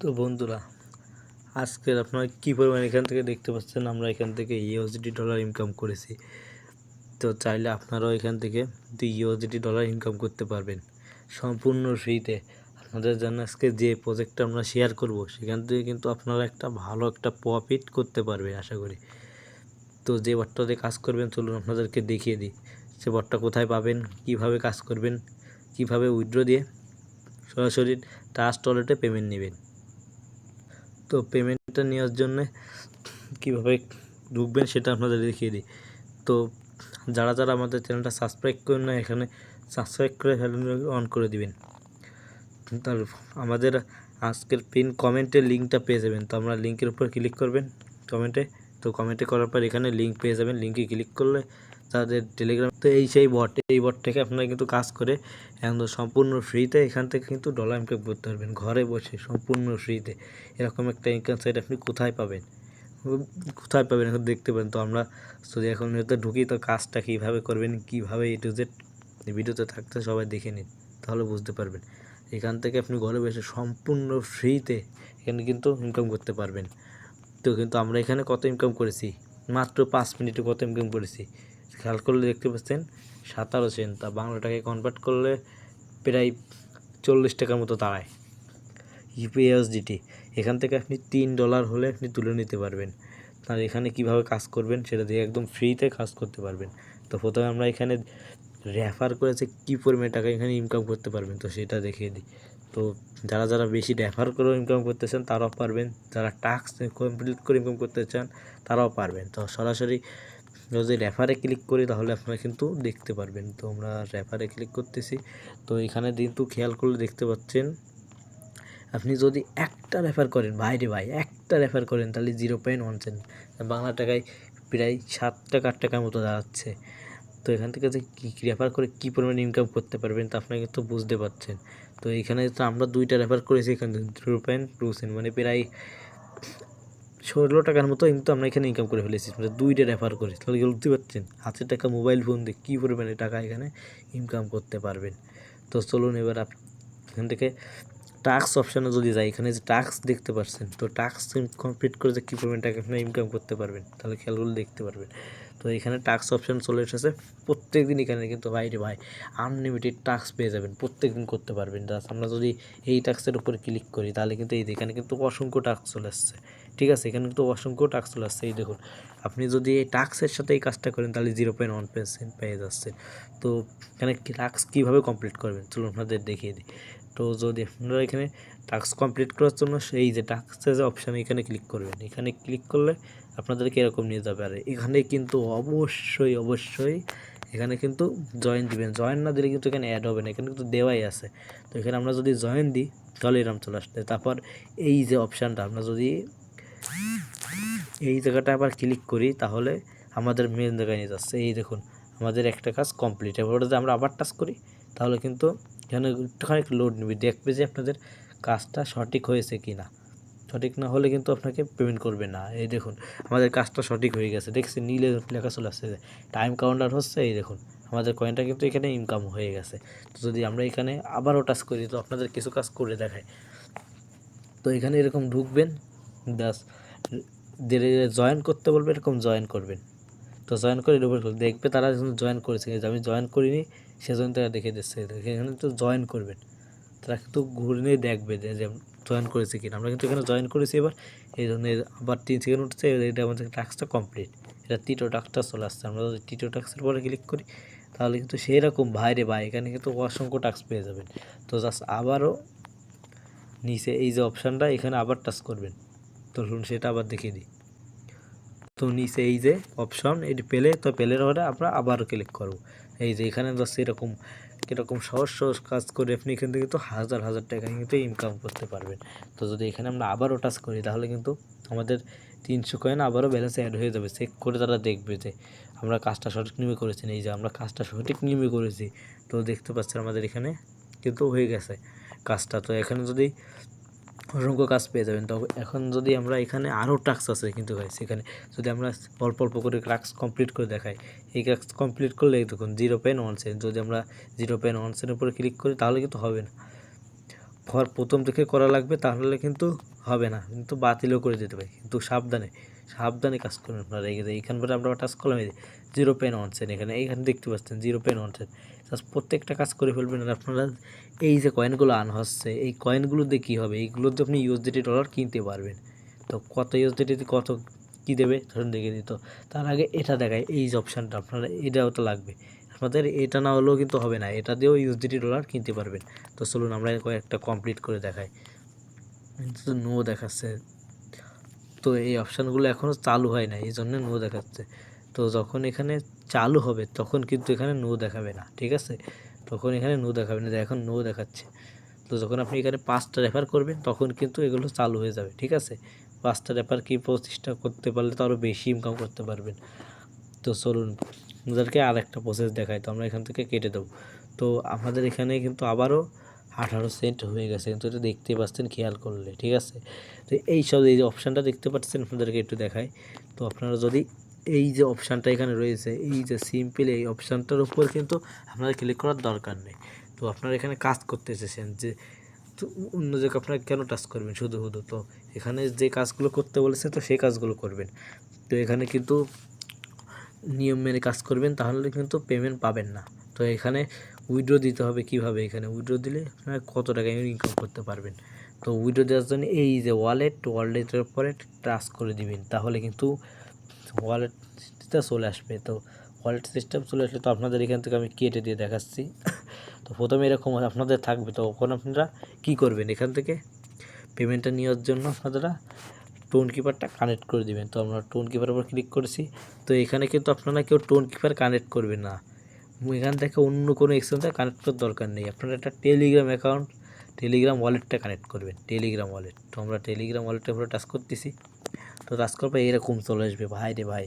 তো বন্ধুরা, আজকের আপনারা কী পরিমাণ এখান থেকে দেখতে পাচ্ছেন? আমরা এখান থেকে ইউএসডি ডলার ইনকাম করেছি। তো চাইলে আপনারাও এখান থেকে দুই ইউএসডি ডলার ইনকাম করতে পারবেন সম্পূর্ণ ফ্রিতে। আপনাদের জন্য আজকে যে প্রজেক্টটা আমরা শেয়ার করব, সেখান থেকে কিন্তু আপনারা একটা ভালো একটা প্রফিট করতে পারবেন, আশা করি। তো যে বটটাতে কাজ করবেন, চলুন আপনাদেরকে দেখিয়ে দিই। সে বটটা কোথায় পাবেন, কীভাবে কাজ করবেন, কীভাবে উইথড্র দিয়ে সরাসরি ট্রাস্ট ওয়ালেটে পেমেন্ট নেবেন। তো পেমেন্টটা নেওয়ার জন্য কীভাবে ঢুকবেন সেটা আপনাদের দেখিয়ে দিই। তো যারা যারা আমাদের চ্যানেলটা সাবস্ক্রাইব করেন না, এখানে সাবস্ক্রাইব করে ফেলুন অন করে দিবেন। তার আমাদের আজকের পিন কমেন্টের লিঙ্কটা পেয়ে যাবেন। তো আমরা লিঙ্কের উপর ক্লিক করবেন কমেন্টে তো কমেন্টে করার পর এখানে লিঙ্ক পেয়ে যাবেন। লিঙ্কে ক্লিক করলে তাদের টেলিগ্রাম তো এই সেই বট এই বট থেকে আপনারা কিন্তু কাজ করে একদম সম্পূর্ণ ফ্রিতে এখান থেকে কিন্তু ডলার ইনকাম করতে পারবেন, ঘরে বসে সম্পূর্ণ ফ্রিতে এরকম একটা ইনকাম সাইট আপনি কোথায় পাবেন? কোথায় পাবেন এখন দেখতে পাবেন তো আমরা যদি এখন হয়তো ঢুকি তো কাজটা কীভাবে করবেন, কীভাবে এ টু জেড ভিডিওতে থাকতে সবাই দেখে নিন, তাহলে বুঝতে পারবেন। এখান থেকে আপনি ঘরে বসে সম্পূর্ণ ফ্রিতে এখানে কিন্তু ইনকাম করতে পারবেন। তো কিন্তু আমরা এখানে কত ইনকাম করেছি? মাত্র পাঁচ মিনিটে কত ইনকাম করেছি? খেয়াল করলে দেখতে পাচ্ছেন সাতারো সেন্ট। তা বাংলা টাকায় কনভার্ট করলে প্রায় চল্লিশ টাকার মতো দাঁড়ায়। ইউপিএসডিটি এখান থেকে আপনি তিন ডলার হলে আপনি তুলে নিতে পারবেন। আর এখানে কীভাবে কাজ করবেন সেটা দিয়ে একদম ফ্রিতে কাজ করতে পারবেন। তো প্রথমে আমরা এখানে রেফার করেছে কী পরিমাণে টাকা এখানে ইনকাম করতে পারবেন, তো সেটা দেখিয়ে দিই। তো যারা যারা বেশি রেফার করে ইনকাম করতে চান, তারাও পারবেন। যারা টাস্ক কমপ্লিট করে ইনকাম করতে চান, তারাও পারবেন। তো সরাসরি যদি রেফারে ক্লিক করি, তাহলে আপনারা কিন্তু দেখতে পারবেন। তো আমরা রেফারে ক্লিক করতেছি। তো এখানে কিন্তু খেয়াল করলে দেখতে পাচ্ছেন, আপনি যদি একটা রেফার করেন বাইরে ভাই, একটা রেফার করেন, তাহলে zero point one cent Bangla টাকায় প্রায় সাত টাকা, আট টাকার মতো দাঁড়াচ্ছে। তো এখান থেকে যে কী রেফার করে কী পরিমাণ ইনকাম করতে পারবেন, তা আপনারা কিন্তু বুঝতে পারছেন। তো এখানে তো আমরা দুইটা রেফার করেছি, এখানে জিরো পয়েন্ট টু সেন্ট মানে প্রায় ষোলো টাকার মতো কিন্তু আমরা এখানে ইনকাম করে ফেলেছি। মানে দুইটা রেফার করে তাহলে বুঝতে পারছেন? হাতের টাকা মোবাইল ফোন দিয়ে কী পরিমাণে টাকা এখানে ইনকাম করতে পারবেন? তো চলুন এবার এখান থেকে টাস্ক অপশানে যদি যাই, এখানে যে টাস্ক দেখতে পাচ্ছেন, তো টাস্ক কমপ্লিট করে যে কী পরিমাণ টাকা এখানে ইনকাম করতে পারবেন, তাহলে খেয়ালগুলো দেখতে পারবেন। তো এখানে টাস্ক অপশান চলে এসেছে। প্রত্যেক দিন এখানে কিন্তু বাইরে ভাই আনলিমিটেড টাস্ক পেয়ে যাবেন। প্রত্যেক দিন করতে পারবেন। আমরা যদি এই টাস্কের উপরে ক্লিক করি, তাহলে কিন্তু এই এখানে কিন্তু অসংখ্য টাস্ক চলে আসছে ঠিক আছে, এখানে কিন্তু অসংখ্য টাস্ক চলে আসছে, এই দেখুন। আপনি যদি এই টাস্কের সাথে এই কাজটা করেন, তাহলে জিরো পয়েন্ট ওয়ান পার্সেন্ট পেয়ে যাচ্ছে। তো এখানে টাস্ক কীভাবে কমপ্লিট করবেন? চলুন আপনাদের দেখিয়ে দিই। তো যদি আপনারা এখানে টাস্ক কমপ্লিট করার জন্য সেই যে টাস্কের যে অপশান এখানে ক্লিক করবেন। এখানে ক্লিক করলে আপনাদেরকে এরকম নিয়ে যাবে। আর এখানে কিন্তু অবশ্যই অবশ্যই এখানে কিন্তু জয়েন দিবেন। জয়েন না দিলে কিন্তু এখানে অ্যাড হবে না, এখানে কিন্তু দেওয়াই আছে। তো এখানে আমরা যদি জয়েন দিই, তাহলে এরকম চলে আসতে তারপর এই যে অপশানটা আমরা যদি এই জায়গাটা আবার ক্লিক করি, তাহলে আমাদের মেন জায়গায় নিয়ে যাচ্ছে। এই দেখুন, আমাদের একটা কাজ কমপ্লিট এবার যদি আমরা আবার টাচ করি, তাহলে কিন্তু এখানে একটুখানি লোড নেবে। দেখবে যে আপনাদের কাজটা সঠিক হয়েছে কি না সঠিক না হলে কিন্তু আপনাকে পেমেন্ট করবে না। এই দেখুন, আমাদের কাজটা সঠিক হয়ে গেছে। দেখছি নীলে লেখা চলে আসছে টাইম কাউন্টার হচ্ছে, এই দেখুন, আমাদের কয়েনটা কিন্তু এখানে ইনকাম হয়ে গেছে। তো যদি আমরা এখানে আবারও টাচ করি, তো আপনাদের কিছু কাজ করে দেখায়। তো এখানে এরকম ঢুকবেন ব্যাস জয়েন করতে বলবে, এরকম জয়েন করবেন তো জয়েন করে দেখবে তারা জয়েন করেছে আমি জয়েন করিনি, সেজন্য তারা দেখে দিচ্ছে। এখানে তো জয়েন করবেন। তারা কিন্তু ঘুরে নিয়ে দেখবে যে জয়েন করেছে কিনা। আমরা কিন্তু এখানে জয়েন করেছি এবার। এই জন্য আবার তিন সেকেন্ড উঠছে এটা আমাদের টাস্কটা কমপ্লিট এটা তৃতীয় টাস্কটা চলে আসছে। আমরা যদি তৃতীয় টাস্কের পরে ক্লিক করি, তাহলে কিন্তু সেই রকম বাইরে বা এখানে কিন্তু অসংখ্য টাস্ক পেয়ে যাবেন। তো জাস্ট আবারও নিচে এই যে অপশানটা এখানে আবার টাচ করবেন। তো সেটা আবার দেখিয়ে দিই। তো নিচে এই যে অপশন এটি পেলে, তো পেলের পরে আমরা আবার ক্লিক করব। এই যে এখানে জাস্ট এরকম এরকম সহজ সহজ কাজ করে আপনি এখান থেকে তো হাজার হাজার টাকা কিন্তু ইনকাম করতে পারবেন। তো যদি এখানে আমরা আবারও টাচ করি, তাহলে কিন্তু আমাদের তিনশো কয়েন আবারও ব্যালেন্স অ্যাড হয়ে যাবে। চেক করে তারা দেখবে যে আমরা কাজটা সঠিক নিয়মে করেছি, এই যে আমরা কাজটা সঠিক নিয়মে করেছি। তো দেখতে পাচ্ছেন আমাদের এখানে কিন্তু হয়ে গেছে কাজটা। তো এখানে যদি অসংখ্য কাজ পেয়ে যাবেন। তো এখন যদি আমরা এখানে আরও টাস্ক আছে কিন্তু ভাই, সেখানে যদি আমরা অল্প অল্প করে টাস্ক কমপ্লিট করে দেখাই, এই টাস্ক কমপ্লিট করলে দেখুন জিরো পেন ওয়ান সেন যদি আমরা জিরো পেন ওয়ান সেন্টের উপরে ক্লিক করি তাহলে কিন্তু হবে না। হওয়ার প্রথম থেকে করা লাগবে তাহলে কিন্তু হবে না, কিন্তু বাতিলও করে দিতে পারি কিন্তু সাবধানে সাবধানে কাজ করুন আপনারা। এই যে এইখানবার আমরা টাচ করলাম জিরো পেন ওয়ান সেন এখানে, এইখানে দেখতে পাচ্ছেন জিরো পেন অনসেন জাস্ট প্রত্যেকটা কাজ করে ফেলবেন আর আপনারা এই যে কয়েনগুলো আন হচ্ছে, এই কয়েনগুলো দিয়ে কী হবে? এইগুলো দিয়ে আপনি ইউএসডিটি ডলার কিনতে পারবেন। তো কত ইউএসডিটি কত কী দেবে? ধরুন দেখে দিত তার আগে এটা দেখায় এই যে অপশানটা আপনারা এটাও তো লাগবে। আপনাদের এটা না হলেও কিন্তু হবে না, এটা দিয়েও ইউএসডিটি ডলার কিনতে পারবেন। তো চলুন আমরা কয়েকটা কমপ্লিট করে দেখাই। নো দেখাচ্ছে। তো এই অপশানগুলো এখনও চালু হয় না এই জন্য নো দেখাচ্ছে। তো যখন এখানে চালু হবে, তখন কিন্তু এখানে নো দেখাবে না, ঠিক আছে? তখন এখানে নো দেখাবে না এখন নো দেখাচ্ছে। তো যখন আপনি এখানে পাঁচটা রেফার করবেন, তখন কিন্তু এগুলো চালু হয়ে যাবে, ঠিক আছে? পাঁচটা রেফার কি পঁচিশটা করতে পারলে তো আরও বেশি ইনকাম করতে পারবেন। তো চলুন আমাদেরকে আর একটা প্রসেস দেখায় তো আমরা এখান থেকে কেটে দেবো। তো আমাদের এখানে কিন্তু আবারও আঠারো সেন্ট হয়ে গেছে, কিন্তু এটা দেখতে পাচ্ছেন, খেয়াল করলে, ঠিক আছে? তো এই সব এই অপশানটা দেখতে পাচ্ছেন, আপনাদেরকে একটু দেখায় তো আপনারা যদি এই যে অপশানটা এখানে রয়েছে, এই যে সিম্পল এই অপশানটার উপর কিন্তু আপনাদের ক্লিক করার দরকার নেই। তো আপনারা এখানে কাজ করতে এসেছেন যে, তো অন্য জায়গায় আপনারা কেন টাচ করবেন শুধু শুধু? তো এখানে যে কাজগুলো করতে বলেছে, তো সেই কাজগুলো করবেন। তো এখানে কিন্তু নিয়ম মেনে কাজ করবেন, তাহলে কিন্তু পেমেন্ট পাবেন না। তো এখানে উইড্রো দিতে হবে কীভাবে? এখানে উইড্রো দিলে আপনারা কত টাকা ইনকাম করতে পারবেন? তো উইড্রো দেওয়ার জন্য এই যে ওয়ালেট ওয়ালেটের উপরে ট্রাস্ট করে দিবেন, তাহলে কিন্তু ওয়ালেটটা চলে আসবে। তো ওয়ালেট সিস্টেম চলে আসলে তো আপনাদের এখান থেকে আমি কেটে দিয়ে দেখাচ্ছি। তো প্রথমে এরকম আপনাদের থাকবে। তো তখন আপনারা কী করবেন? এখান থেকে পেমেন্টটা নেওয়ার জন্য আপনারা টোন কিপারটা কানেক্ট করে দিবেন। তো আমরা টোন কিপারের উপর ক্লিক করেছি। তো এখানে কিন্তু আপনারা কেউ টোন কিপার কানেক্ট করবেন না। এখান থেকে অন্য কোনো এক্সচেঞ্জে কানেক্ট করার দরকার নেই। আপনারা একটা টেলিগ্রাম অ্যাকাউন্ট টেলিগ্রাম ওয়ালেটটা কানেক্ট করবেন। টেলিগ্রাম ওয়ালেট তো আমরা টেলিগ্রাম ওয়ালেটের উপরে টাচ করতেছি। তো করার পর এরকম চলে আসবে, ভাই রে ভাই।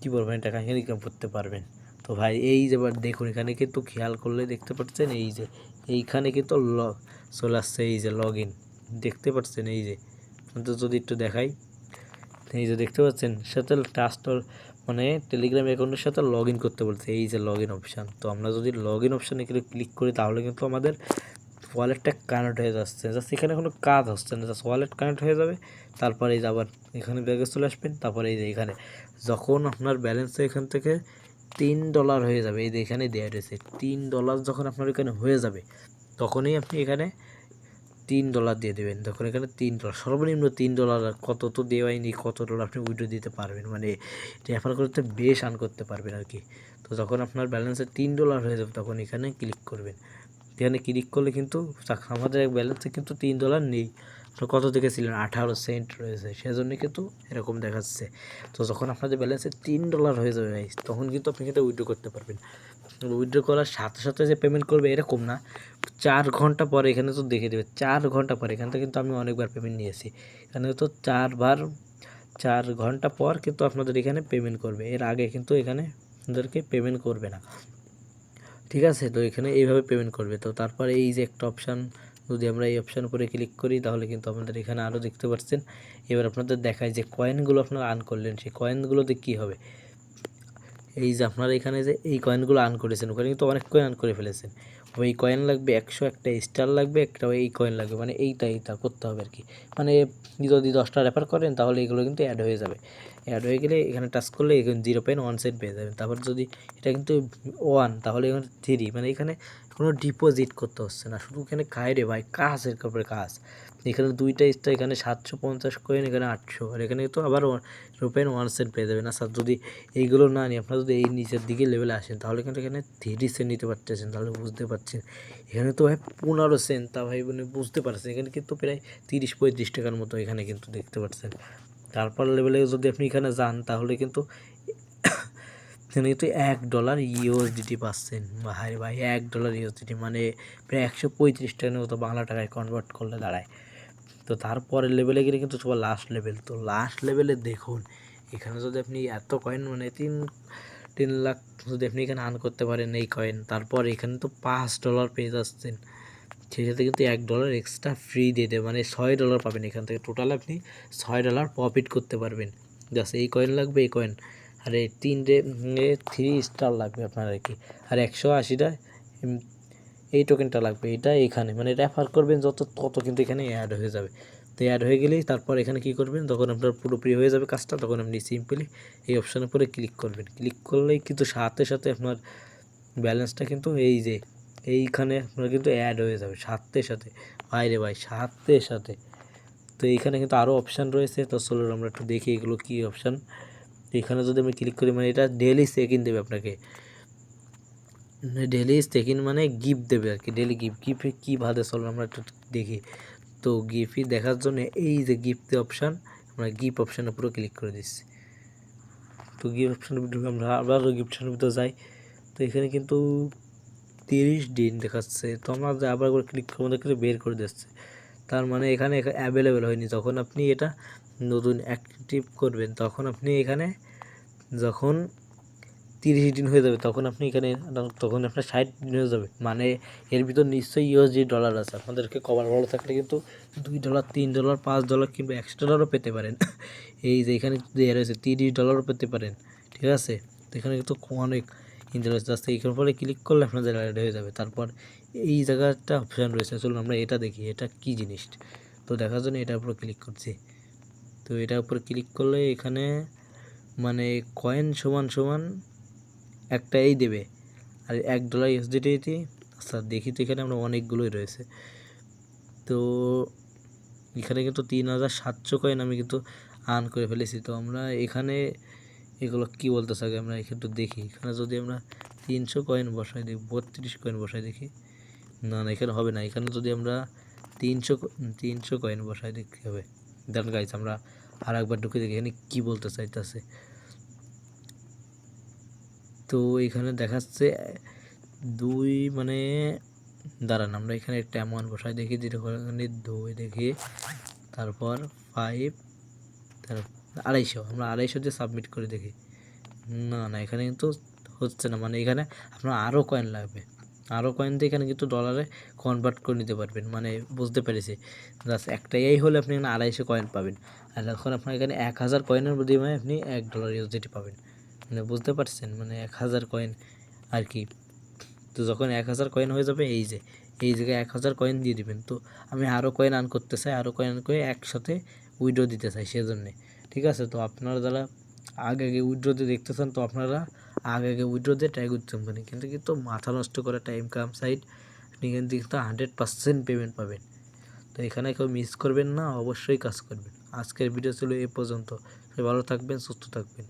কী বলবেন টাকা ইনকাম করতে পারবেন? তো ভাই, এই যে দেখুন, এখানে কিন্তু খেয়াল করলে দেখতে পাচ্ছেন, এই যে, এইখানে কিন্তু ল, চলে আসছে এই যে লগ ইন দেখতে পাচ্ছেন, এই যে, তো যদি একটু দেখাই, এই যে দেখতে পাচ্ছেন, সাথে টাস্টল মানে টেলিগ্রাম অ্যাকাউন্টের সাথে লগ ইন করতে বলছে, এই যে লগ ইন অপশান তো আমরা যদি লগ ইন অপশানে ক্লিক করি, তাহলে কিন্তু আমাদের ওয়ালেটটা কানেক্ট হয়ে যাচ্ছে। জাস্ট এখানে কোনো কাজ হচ্ছে না। জাস্ট ওয়ালেট কানেক্ট হয়ে যাবে, তারপরে এই যে আবার এখানে ব্যাগে চলে আসবেন তারপরে এই যে এখানে। যখন আপনার ব্যালেন্স এখান থেকে তিন ডলার হয়ে যাবে, এই যে এখানে দেওয়া রয়েছে, তিন ডলার যখন আপনার এখানে হয়ে যাবে, তখনই আপনি এখানে তিন ডলার দিয়ে দেবেন। তখন এখানে তিন ডলার সর্বনিম্ন তিন ডলার কত তো দেওয়াই দেওয়াইনি, কত ডলার আপনি উইড্রো দিতে পারবেন। মানে রেফার করতে বেশ আর্ন করতে পারবেন আর কি। তো যখন আপনার ব্যালেন্সে তিন ডলার হয়ে যাবে, তখন এখানে ক্লিক করবেন। এখানে ক্লিক করলে কিন্তু আমাদের এক ব্যালেন্সে কিন্তু তিন ডলার নেই। কত দেখেছিলেন আঠারো সেন্ট রয়েছে। সেজন্য কিন্তু এরকম দেখাচ্ছে। তো যখন আপনাদের ব্যালেন্সে তিন ডলার হয়ে যাবে ভাই তখন কিন্তু আপনি কিন্তু উইড্রো করতে পারবেন। উইড্রো করার সাথে সাথে যে পেমেন্ট করবে এরকম না। চার ঘণ্টা পরে এখানে তো দেখে দেবে। চার ঘণ্টা পরে এখান থেকে কিন্তু আমি অনেকবার পেমেন্ট নিয়েছি। এখানে তো চারবার, চার ঘণ্টা পর কিন্তু আপনাদের এখানে পেমেন্ট করবে। এর আগে কিন্তু এখানে আপনাদেরকে পেমেন্ট করবে না। ঠিক আছে? তো এখানে এইভাবে পেমেন্ট করবে। তো তারপরে এই যে একটা অপশান যদি আমরা এই অপশান করে ক্লিক করি, তাহলে কিন্তু আপনাদের এখানে আরও দেখতে পাচ্ছেন। এবার আপনাদের দেখায় যে কয়েনগুলো আপনারা আর্ন করলেন, সেই কয়েনগুলোতে কী হবে? এই যে আপনারা এখানে যে এই কয়েনগুলো আর্ন করেছেন, ওখানে কিন্তু অনেক কয়েন আর্ন করে ফেলেছেন। ওই কয়েন লাগবে একশো একটা স্টার লাগবে, একটা এই কয়েন লাগবে মানে এইটা এইটা করতে হবে আর কি। মানে যদি দশটা রেফার করেন, তাহলে এগুলো কিন্তু অ্যাড হয়ে যাবে। অ্যাড হয়ে গেলে এখানে টাচ করলে এখানে জিরো পয়েন্ট ওয়ান সেট পেয়ে যাবেন। তারপর যদি এটা কিন্তু ওয়ান তাহলে এখানে থ্রি মানে এখানে কোনো ডিপোজিট করতে হচ্ছে না। শুধু এখানে খায় ভাই, কাজের কাপড়ে কাজ। এখানে দুইটা স্টার এখানে সাতশো পঞ্চাশ কয়েন এখানে আটশো। আর এখানে তো আবার রুপেন ওয়ান সেন্ট পেয়ে যাবেন। আর স্যার যদি এইগুলো না নিয়ে আপনারা যদি এই নিচের দিকে লেভেলে আসেন, তাহলে কিন্তু এখানে থ্রি সেন্ট নিতে পারতেছেন, তাহলে বুঝতে পারছেন। এখানে তো ভাই পনেরো সেন্ট তা ভাই মানে বুঝতে পারছেন। এখানে কিন্তু প্রায় তিরিশ পঁয়ত্রিশ টাকার মতো এখানে কিন্তু দেখতে পাচ্ছেন তারপর লেভেলে যদি আপনি এখানে যান, তাহলে কিন্তু এখানে কিন্তু এক ডলার ইউএসডিটি পাচ্ছেন। ভাই ভাই, এক ডলার ইউএসডিটি মানে প্রায় একশো পঁয়ত্রিশ টাকার মতো বাংলা টাকায় কনভার্ট করলে দাঁড়ায়। তো তারপরের লেভেলে গেলে কিন্তু সবার লাস্ট লেভেল তো লাস্ট লেভেলে দেখুন, এখানে যদি আপনি এত কয়েন মানে তিন তিন লাখ যদি আপনি এখানে আর্ন করতে পারেন এই কয়েন তারপর এখানে তো পাঁচ ডলার পেয়ে যাচ্ছেন। সেই সাথে কিন্তু এক ডলার এক্সট্রা ফ্রি দিয়ে দেবে। মানে ছয় ডলার পাবেন এখান থেকে। টোটাল আপনি ছয় ডলার প্রফিট করতে পারবেন। জাস্ট এই কয়েন লাগবে, এই কয়েন আর এই তিনটে থ্রি স্টার লাগবে আপনার আর কি। আর একশো আশিটা এই টোকেনটা লাগবে। এটা এখানে। মানে রেফার করবেন যত তত কিন্তু এখানে অ্যাড হয়ে যাবে। তো অ্যাড হয়ে গেলেই তারপর এখানে কি করবেন? যখন আপনার পুরোপুরি হয়ে যাবে কাজটা, তখন আপনি সিম্পলি এই অপশানের উপরে ক্লিক করবেন। ক্লিক করলেই কিন্তু সাথে সাথে আপনার ব্যালেন্সটা কিন্তু এই যে এইখানে আপনার কিন্তু অ্যাড হয়ে যাবে সাথে সাথে। বাইরে ভাই সাথে সাথে। তো এইখানে কিন্তু আরও অপশান রয়েছে। তো চলো আমরা একটু দেখি এগুলো কী অপশান এখানে যদি আমি ক্লিক করি মানে এটা ডেলি চেক দেবে আপনাকে। ডেলি চেক মানে গিফট দেবে আর কি ডেলি গিফট গিফটে কী চলো আমরা একটু দেখি। তো গিফট দেখার জন্য এই যে গিফট অপশান আমরা গিফট অপশানে পুরো ক্লিক করে দিচ্ছি। তো গিফট অপশানের ভিতরে আমরা আবার গিফট অপশানের ভিতরে যাই। তো এখানে কিন্তু তিরিশ দিন দেখাচ্ছে। তো আমরা যে আবার করে ক্লিক করে কিন্তু বের করে দিচ্ছে। তার মানে এখানে অ্যাভেলেবেল হয়নি। যখন আপনি এটা নতুন অ্যাক্টিভ করবেন, তখন আপনি এখানে যখন তিরিশ দিন হয়ে যাবে, তখন আপনি এখানে তখন আপনার ষাট দিন হয়ে যাবে। মানে এর ভিতর নিশ্চয়ই ইউএসডি ডলার আছে। আপনাদেরকে কভার ভালো থাকলে কিন্তু দুই ডলার তিন ডলার পাঁচ ডলার কিংবা একশো ডলারও পেতে পারেন। এই যে এখানে দেওয়া রয়েছে, তিরিশ ডলারও পেতে পারেন। ঠিক আছে? এখানে কিন্তু অনেক ইন্টারেস্ট আসছে এইখানে পরে ক্লিক করলে আপনাদের অ্যাড হয়ে যাবে। তারপর এই জায়গাটা অপশান রয়েছে। চলুন আমরা এটা দেখি, এটা কি জিনিস? তো দেখার জন্য এটার উপর ক্লিক করছি। তো এটার উপর ক্লিক করলে এখানে মানে কয়েন সমান সমান একটা এই দেবে। আর এক ডলার ইউএসডিটি আচ্ছা দেখি তো এখানে আমরা অনেকগুলোই রয়েছে। তো এখানে কিন্তু তিন হাজার সাতশো কয়েন আমি কিন্তু আর্ন করে ফেলেছি। তো আমরা এখানে এগুলো কী বলতে চাই আমরা একটু দেখি। এখানে যদি আমরা তিনশো কয়েন বসাই দিই, বত্রিশ কয়েন বসাই দেখি, না না, এখানে হবে না। এখানে যদি আমরা তিনশো তিনশো কয়েন বসাই দেখতে হবে? দেন গাইছে আমরা আর একবার ঢুকে দেখি এখানে কী বলতে চাইতেছে। তো এখানে দেখাচ্ছে, দুই মানে দাঁড়ান, আমরা এখানে একটা অ্যামাউন্ট বসাই দেখি যেটা এখানে দুই দেখি, তারপর ফাইভ তারপর আড়াইশো, আমরা আড়াইশো দিয়ে সাবমিট করে দেখি। না না, এখানে কিন্তু হচ্ছে না মানে এখানে আপনার আরও কয়েন লাগবে। আরও কয়েন দিয়ে এখানে কিন্তু ডলারে কনভার্ট করে নিতে পারবেন মানে বুঝতে পেরেছি। জাস্ট একটা এই হলে আপনি এখানে আড়াইশো কয়েন পাবেন। আর এখন আপনার এখানে এক হাজার কয়েনের বিনিময়ে আপনি এক ডলার ইউএসডিটি পাবেন। মানে বুঝতে পারছেন? মানে এক হাজার কয়েন আর কি। তো যখন এক হাজার কয়েন হয়ে যাবে, এই যে, এই জায়গায় এক হাজার কয়েন দিয়ে দিবেন। তো আমি আরও কয়েন আর্ন করতে চাই আরও কয়েন করে একসাথে উইড্রো দিতে চাই, সেজন্যে। ঠিক আছে? তো আপনারা যারা আগে আগে উইড্রোতে দেখতেছেন, তো আপনারা আগে আগে উইড্রোতে ট্রাই করতে পারেন কিন্তু কিন্তু মাথা নষ্ট করা টাইম কাম সাইড আপনি কিন্তু কিন্তু হান্ড্রেড পার্সেন্ট পেমেন্ট পাবেন। তো এখানে কেউ মিস করবেন না, অবশ্যই কাজ করবেন। আজকের ভিডিও ছিল এ পর্যন্ত। ভালো থাকবেন, সুস্থ থাকবেন।